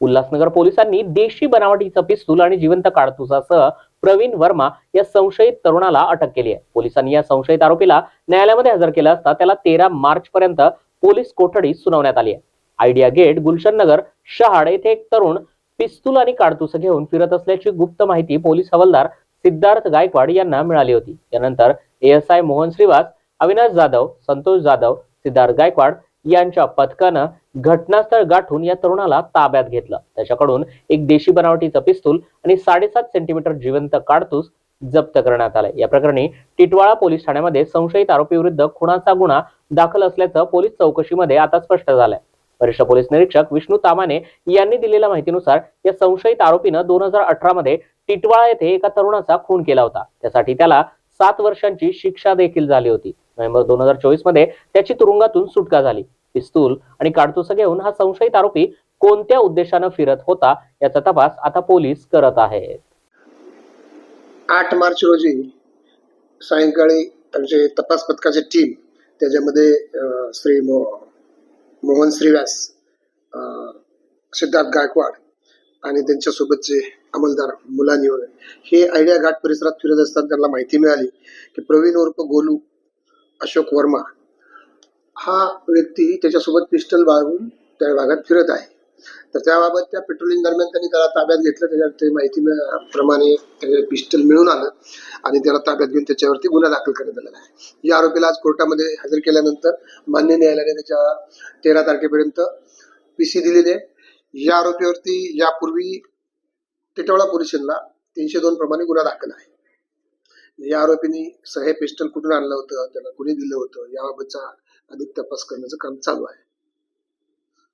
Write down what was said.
उल्हासनगर पोलिसांनी देशी बनावटीचं पिस्तूल आणि जिवंत काडतुसासह प्रवीण वर्मा या संशयित तरुणाला अटक केली आहे. पोलिसांनी या संशयित आरोपीला न्यायालयामध्ये हजर केलं असता त्याला तेरा मार्च पर्यंत पोलीस कोठडी सुनावण्यात आली आहे. आयडिया गेट गुलशन नगर शहाड येथे एक तरुण पिस्तूल आणि काडतुस घेऊन फिरत असल्याची गुप्त माहिती पोलीस हवालदार सिद्धार्थ गायकवाड यांना मिळाली होती. त्यानंतर एएसआय मोहन श्रीवास अविनाश जाधव संतोष जाधव सिद्धार्थ गायकवाड यांच्या पथकानं घटनास्थळ गाठून या तरुणाला ताब्यात घेतलं. त्याच्याकडून एक देशी बनावटीचं पिस्तूल आणि साडेसात सेंटीमीटर जिवंत काडतूस जप्त करण्यात आलाय. या प्रकरणी टिटवाळा पोलीस ठाण्यामध्ये संशयित आरोपी विरुद्ध खुनाचा गुन्हा दाखल असल्याचं पोलीस चौकशीमध्ये आता स्पष्ट झालंय. वरिष्ठ पोलीस निरीक्षक विष्णू तामाने यांनी दिलेल्या माहितीनुसार या संशयित आरोपीनं दोन हजार अठरा मध्ये टिटवाळा येथे एका तरुणाचा खून केला होता. त्यासाठी त्याला सात वर्षांची शिक्षा देखील झाली होती. नोव्हेंबर दोन हजार चोवीसमध्ये त्याची तुरुंगातून सुटका झाली. पिस्तूल आणि काडतुस घेऊन हा संशयित आरोपी कोणत्या उद्देशानं फिरत होता याचा तपास आता पोलीस करत आहेत. आठ मार्च रोजी सायंकाळी आमचे तपास पथकाची टीम त्याच्यामध्ये श्री मो मोहन श्रीव्यास सिद्धार्थ गायकवाड आणि त्यांच्यासोबतचे अंमलदार मुलांनी वगैरे. हे आयडिया घाट परिसरात फिरत असताना त्यांना माहिती मिळाली की प्रवीण उर्फ गोलू अशोक वर्मा हा व्यक्ती त्याच्यासोबत पिस्टल बाळगून त्या भागात फिरत आहे. तर त्याबाबत त्या पेट्रोलिंग दरम्यान त्यांनी त्याला ताब्यात घेतलं. त्याच्यावर ते माहिती प्रमाणे पिस्टल मिळून आलं आणि त्याला ताब्यात घेऊन त्याच्यावरती गुन्हा दाखल करण्यात आलेला आहे. या आरोपीला आज कोर्टामध्ये हजर केल्यानंतर मान्य न्यायालयाने त्याच्या तेरा तारखेपर्यंत पीसी दिलेली आहे. या आरोपीवरती यापूर्वी टिटवाळा पोलीस स्टेशनला तीनशे दोन प्रमाणे गुन्हा दाखल आहे. या आरोपींनी हे पिस्टल कुठून आणलं होतं? त्याला कुणी दिलं होतं? याबाबतचा अधिक तपास करण्याचं काम चालू आहे.